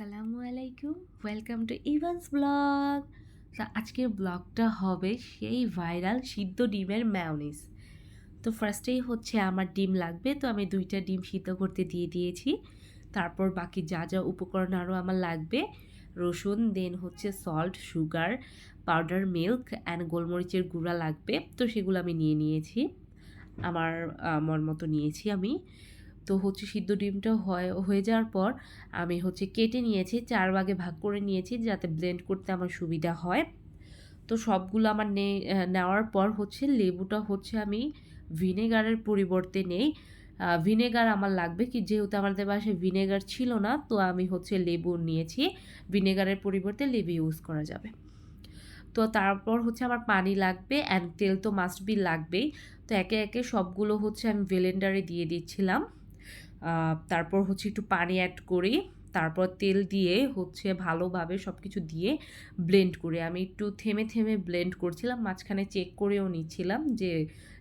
আসসালামু আলাইকুম। Welcome to Evans blog তো আজকের ব্লগটা হবে সেই ভাইরাল সিদ্ধ ডিমের ম্যাওনিস তো ফার্স্টেই হচ্ছে আমার ডিম লাগবে, তো আমি দুইটা ডিম সিদ্ধ করতে দিয়ে দিয়েছি। তারপর বাকি যা যা উপকরণ আরও আমার লাগবে, রসুন দেন হচ্ছে salt sugar powder milk and গোলমরিচের গুঁড়া লাগবে। তো সেগুলো আমি নিয়ে নিয়েছি। আমার মন মতো নিয়েছি আমি। তো হচ্ছে সিদ্ধ ডিমটা হয়, হয়ে যাওয়ার পর আমি হচ্ছে কেটে নিয়েছি, চার ভাগে ভাগ করে নিয়েছি যাতে ব্লেন্ড করতে আমার সুবিধা হয়। তো সবগুলো আমার নে নেওয়ার পর হচ্ছে লেবুটা হচ্ছে আমি ভিনেগারের পরিবর্তে নেই। ভিনেগার আমার লাগবে কি যেহেতু আমাদের বাসায় ভিনেগার ছিল না, তো আমি হচ্ছে লেবু নিয়েছি, ভিনেগারের পরিবর্তে লেবু ইউজ করা যাবে। তো তারপর হচ্ছে আমার পানি লাগবে অ্যান্ড তেল তো মাস্ট বি লাগবেই। তো একে একে সবগুলো হচ্ছে আমি ভেলেন্ডারে দিয়ে দিচ্ছিলাম। তারপর হচ্ছে একটু পানি অ্যাড করি, তারপর তেল দিয়ে হচ্ছে ভালোভাবে সব কিছু দিয়ে ব্লেন্ড করে। আমি একটু থেমে থেমে ব্লেন্ড করছিলাম, মাঝখানে চেক করেও নিচ্ছিলাম যে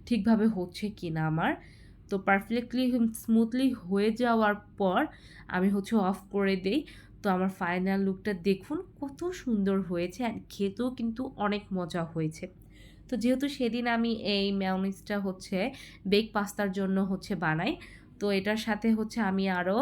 ঠিকভাবে হচ্ছে কি না আমার। তো পারফেক্টলি স্মুথলি হয়ে যাওয়ার পর আমি হচ্ছে অফ করে দেই। তো আমার ফাইনাল লুকটা দেখুন, কত সুন্দর হয়েছে আর খেতেও কিন্তু অনেক মজা হয়েছে। তো যেহেতু সেদিন আমি এই ম্যাওনিজটা হচ্ছে বেক পাস্তার জন্য হচ্ছে বানাই তো এটার সাথে হচ্ছে আমি আরও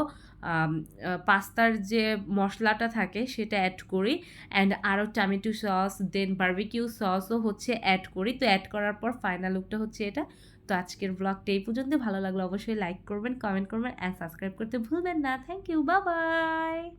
পাস্তার যে মশলাটা থাকে সেটা অ্যাড করি অ্যান্ড আরও টমেটো সস দেন বার্বিকিউ সসও হচ্ছে অ্যাড করি। তো অ্যাড করার পর ফাইনাল লুকটা হচ্ছে এটা। তো আজকের ব্লগটা এই পর্যন্ত। ভালো লাগল অবশ্যই লাইক করবেন কমেন্ট করবেন অ্যান্ড সাবস্ক্রাইব করতে ভুলবেন না। থ্যাংক ইউ বা বাই